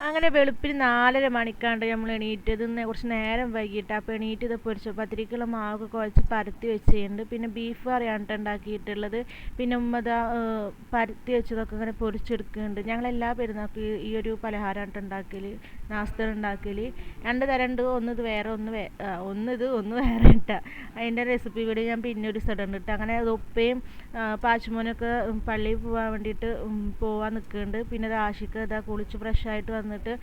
അങ്ങനെ വെളുപ്പിന് നാലര മണിക്കാണ്ട് നമ്മൾ എണീറ്റത് കുറച്ച് നേരം വൈകിട്ട് അപ്പോൾ എണീറ്റ് ഇത് പൊരിച്ചു പത്തിരിക്കുള്ള മാവൊക്കെ കുഴച്ച് പരത്തി വെച്ചിട്ടുണ്ട്. പിന്നെ ബീഫ് കറിയാണ് ട്ടോ ഉണ്ടാക്കിയിട്ടുള്ളത്. പിന്നെ ഉമ്മ ദാ പരത്തി വെച്ചതൊക്കെ ഇങ്ങനെ പൊരിച്ചെടുക്കുന്നുണ്ട്. ഞങ്ങൾ എല്ലാ പെരുന്നാൾക്കും ഈ- ഒരു പലഹാരമാണ് ഉണ്ടാക്കൽ നാസ്ത ഉണ്ടാക്കൽ രണ്ട് തരം ഉണ്ട്. ഒന്ന് ഇത് വേറെ ഒന്ന് വേ ഒന്ന് ഇത് ഒന്ന് വേറെ ഇട്ടാ അതിന്റെ റെസിപ്പി വീഡിയോ ഞാൻ പിന്നെ ഒരു സ്ഥലം ഉണ്ട് അങ്ങനെ അത് ഉപ്പയും പാച്ചുമോനൊക്കെ പള്ളിയിൽ പോകാൻ വേണ്ടിയിട്ട് പോകാൻ നിൽക്കുന്നുണ്ട് പിന്നെ ഇത് ആഷിക്ക് ഇതാ കുളിച്ച് ഫ്രഷ് ആയിട്ട് വന്നിട്ട്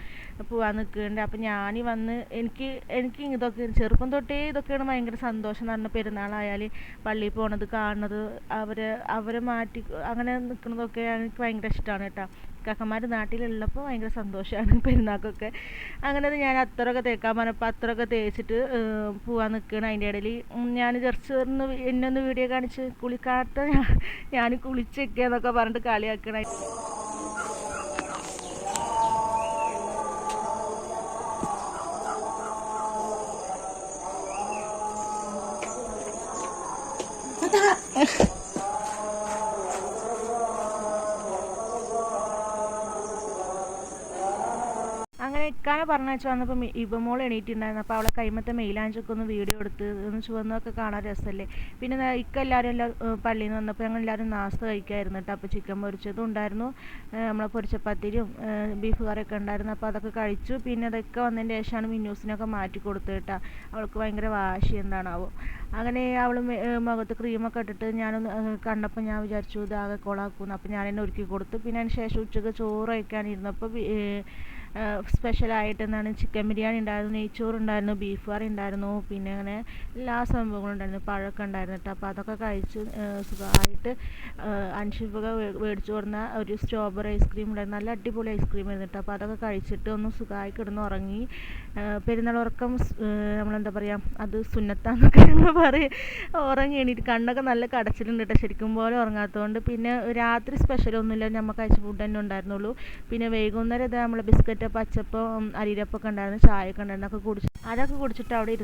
പോവാൻ നിൽക്കുന്നുണ്ട്. അപ്പം ഞാൻ വന്ന് എനിക്ക് എനിക്ക് ഇതൊക്കെ ചെറുപ്പം തൊട്ടേ ഇതൊക്കെയാണ് ഭയങ്കര സന്തോഷം എന്ന് പെരുന്നാൾ പെരുന്നാളായാൽ പള്ളിയിൽ പോണത് കാണുന്നത് അവരെ അവരെ മാറ്റി അങ്ങനെ നിൽക്കുന്നതൊക്കെ എനിക്ക് ഭയങ്കര ഇഷ്ടമാണ് കേട്ടോ. നാട്ടിൽ നാട്ടിലുള്ളപ്പോൾ ഭയങ്കര സന്തോഷമാണ് പെരുന്നാൾക്കൊക്കെ. അങ്ങനെ ഞാൻ അത്തറൊക്കെ തേക്കാൻ പറഞ്ഞപ്പോൾ അത്തറൊക്കെ തേച്ചിട്ട് പോവാൻ നിൽക്കുകയാണ് അതിന്റെ ഇടയിൽ. ഞാൻ വി- എന്നെ ഒന്ന് വീഡിയോ കാണിച്ച് കുളിക്കാത്ത ഞാൻ ഞാൻ കുളിച്ചൊക്കെയെന്നൊക്കെ പറഞ്ഞിട്ട് കളിയാക്കണ അങ്ങനെ ഇക്കാനെ വന്നപ്പോൾ ഇവമോൾ എണീറ്റുണ്ടായിരുന്നു. അപ്പോൾ അവളെ കൈമത്തെ മെയിലാഞ്ചൊക്കെ ഒന്ന് വീഡിയോ എടുത്ത് ഒന്ന് ചുവന്നൊക്കെ കാണാൻ രസമല്ലേ പിന്നെ ഇക്ക എല്ലാവരും എല്ലാ പള്ളിയിൽ നിന്ന് വന്നപ്പോൾ ഞങ്ങൾ എല്ലാവരും നാസ്ത കഴിക്കായിരുന്നു കേട്ടോ. അപ്പോൾ ചിക്കൻ പൊരിച്ചതും ഉണ്ടായിരുന്നു. നമ്മളെ പൊരിച്ച പത്തിരിയും ബീഫ് കറിയൊക്കെ ഉണ്ടായിരുന്നു. അപ്പോൾ അതൊക്കെ കഴിച്ചു. പിന്നെ അതൊക്കെ വന്നതിന്റെ ശേഷമാണ് മിന്നൂസിനൊക്കെ മാറ്റി കൊടുത്തു കേട്ടോ. അവൾക്ക് ഭയങ്കര വാശി എന്താണാവോ. അങ്ങനെ അവൾ മുഖത്ത് ക്രീമൊക്കെ ഇട്ടിട്ട് ഞാനൊന്ന് കണ്ടപ്പോൾ ഞാൻ വിചാരിച്ചു ഇതാകെ കൊളാക്കുന്നു. അപ്പോൾ ഞാൻ എന്നെ ഒരുക്കി കൊടുത്തു. പിന്നെ അതിന് ശേഷം ഉച്ചയ്ക്ക് ചോറ് കഴിക്കാനിരുന്നപ്പോൾ സ്പെഷ്യലായിട്ട് എന്താണ് ചിക്കൻ ബിരിയാണി ഉണ്ടായിരുന്നു നെയ്ച്ചോറ് ഉണ്ടായിരുന്നു ബീഫ് കറി ഉണ്ടായിരുന്നു പിന്നെ അങ്ങനെ എല്ലാ സംഭവങ്ങളും ഉണ്ടായിരുന്നു പഴമൊക്കെ ഉണ്ടായിരുന്നു കേട്ടോ അപ്പോൾ അതൊക്കെ കഴിച്ച് സുഖമായിട്ട് അൻഷിഫൊക്കെ മേടിച്ചു കൊടുന്ന ഒരു സ്ട്രോബെറി ഐസ്ക്രീം ഉണ്ടായിരുന്നു. നല്ല അടിപൊളി ഐസ്ക്രീം ആയിരുന്നു കേട്ടോ അപ്പോൾ അതൊക്കെ കഴിച്ചിട്ട് ഒന്ന് സുഖമായി കിടന്ന് ഉറങ്ങി പെരുന്നാൾ ഉറക്കം നമ്മളെന്താ പറയുക അത് സുന്നത്താന്നൊക്കെ ഞങ്ങൾ പറയും. ഉറങ്ങി എണീറ്റ് കണ്ണൊക്കെ നല്ല കടച്ചിലുണ്ട് കേട്ടോ ശരിക്കും പോലെ ഉറങ്ങാത്തതുകൊണ്ട് പിന്നെ രാത്രി സ്പെഷ്യലൊന്നുമില്ല നമുക്ക് അയച്ച ഫുഡ് തന്നെ ഉണ്ടായിരുന്നുള്ളൂ. പിന്നെ വൈകുന്നേരം ഇത് നമ്മൾ ബിസ്ക്കറ്റ് പച്ചപ്പം അരിരപ്പൊക്കെ ഉണ്ടായിരുന്നു ചായ ഒക്കെ ഉണ്ടായിരുന്നു അതൊക്കെ കുടിച്ച് അതൊക്കെ കുടിച്ചിട്ട് അവിടെ ഇരുന്നു